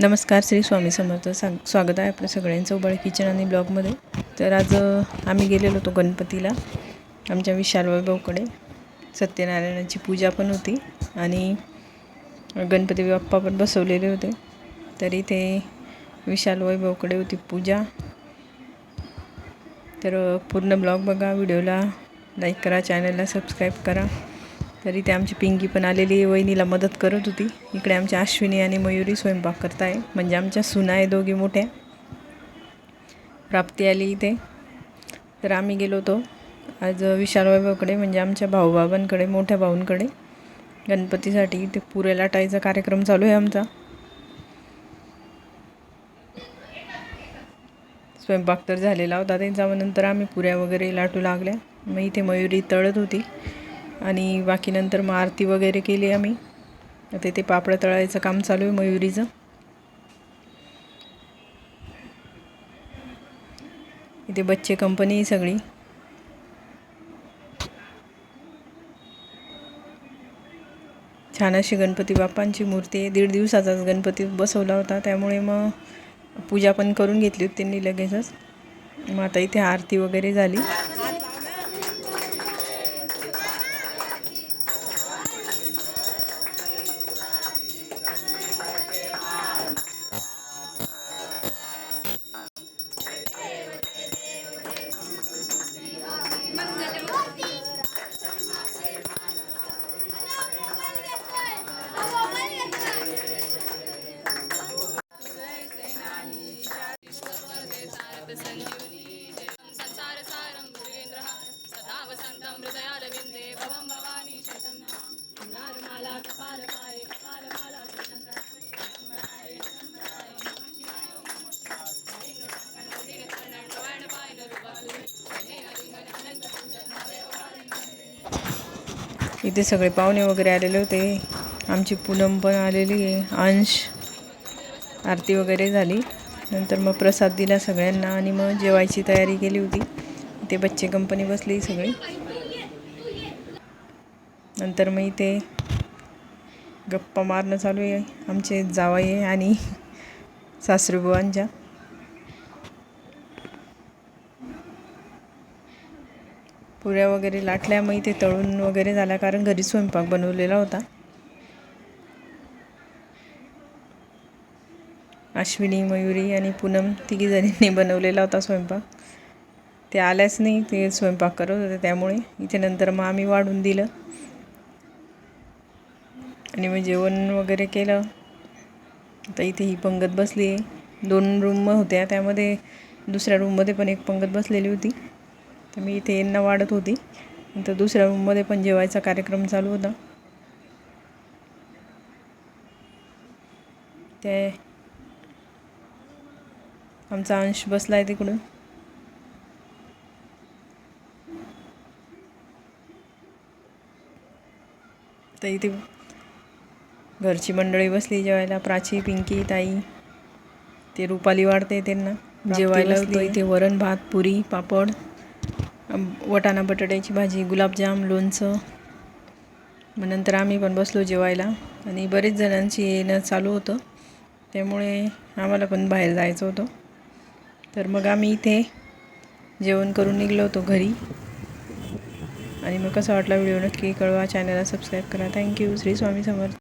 नमस्कार श्री स्वामी समर्थ सांग स्वागत आहे आपल्या सगळ्यांचं उबाळ किचन आणि ब्लॉगमध्ये. तर आज आम्ही गेलेलो होतो गणपतीला आमच्या विशाल वैभवकडे. सत्यनारायणाची पूजा पण होती आणि गणपती बाप्पा पण बसवलेले होते. तर इथे विशाल वैभवकडे होती पूजा. तर पूर्ण ब्लॉग बघा व्हिडिओला लाईक करा चॅनलला सबस्क्राईब करा. तर इथे आमची पिंकी पण आलेली आहे वहिनीला मदत करत होती. इकडे आमच्या अश्विनी आणि मयुरी स्वयंपाक करताय. म्हणजे आमच्या सुना आहे दोघी मोठ्या. प्राप्ती आली इथे. तर आम्ही गेलो होतो आज विशाल वैभवकडे म्हणजे आमच्या भाऊबाबांकडे मोठ्या भाऊंकडे. गणपतीसाठी ते पुऱ्या लाटायचा कार्यक्रम चालू आहे आमचा. स्वयंपाक तर झालेला होता त्यांचा मग नंतर आम्ही पुऱ्या वगैरे लाटू लागल्या. मग इथे मयुरी तळत होती. आणि बाकी नंतर मग आरती वगैरे केली आम्ही. आता ते पापड तळायचं काम चालू आहे मयुरीचं. इथे बच्चे कंपनी सगळी. छान अशी गणपती बाप्पांची मूर्ती आहे. दीड दिवसाचाच गणपती बसवला होता. त्यामुळे मग पूजा पण करून घेतली होती त्यांनी लगेचच. मग आता इथे आरती वगैरे झाली. इथे सगळे पाहुणे वगैरे आलेले होते. आमची पूनम पण आलेली आहे अंश आरती वगैरे झाली. नंतर मग प्रसाद दिला सगळ्यांना आणि मग जेवायची तयारी केली होती. इथे बच्चे कंपनी बसली सगळी. नंतर मग इथे गप्पा मारणं चालू आहे. आमचे जावई आणि सासरूबुवांच्या पुऱ्या वगैरे लाटल्या मग इथे तळून वगैरे झाल्या कारण घरी स्वयंपाक बनवलेला होता. अश्विनी मयुरी आणि पूनम तिघी जणींनी बनवलेला होता स्वयंपाक. ते आल्याच नाही ते स्वयंपाक करत होते त्यामुळे इथे नंतर मग आम्ही वाढून दिलं. आणि मग जेवण वगैरे केलं. आता इथे ही पंगत बसली आहे. दोन रूम होत्या त्यामध्ये दुसऱ्या रूममध्ये पण एक पंगत बसलेली होती. तर मी इथे यांना वाढत होती. नंतर दुसऱ्या रूममध्ये पण जेवायचा कार्यक्रम चालू होता. ते आमचा अंश बसला आहे तिकडून. तर इथे घरची मंडळी बसली जेवायला. प्राची पिंकी ताई ते रुपाली वाढते त्यांना. जेवायला इथे वरण भात पुरी पापड. वटाणा बटाट्याची भाजी गुलाबजाम लोणचं. मग नंतर आम्ही पण बसलो जेवायला आणि बरेच जणांची येणं चालू होतं. त्यामुळे आम्हाला पण बाहेर जायचं होतं. तर मग आम्ही इथे जेवण करून निघलो होतो घरी. आणि मग कसा वाटला व्हिडिओ नक्की कळवा. चॅनलला सबस्क्राईब करा. Thank you. Shri Swami Samarth.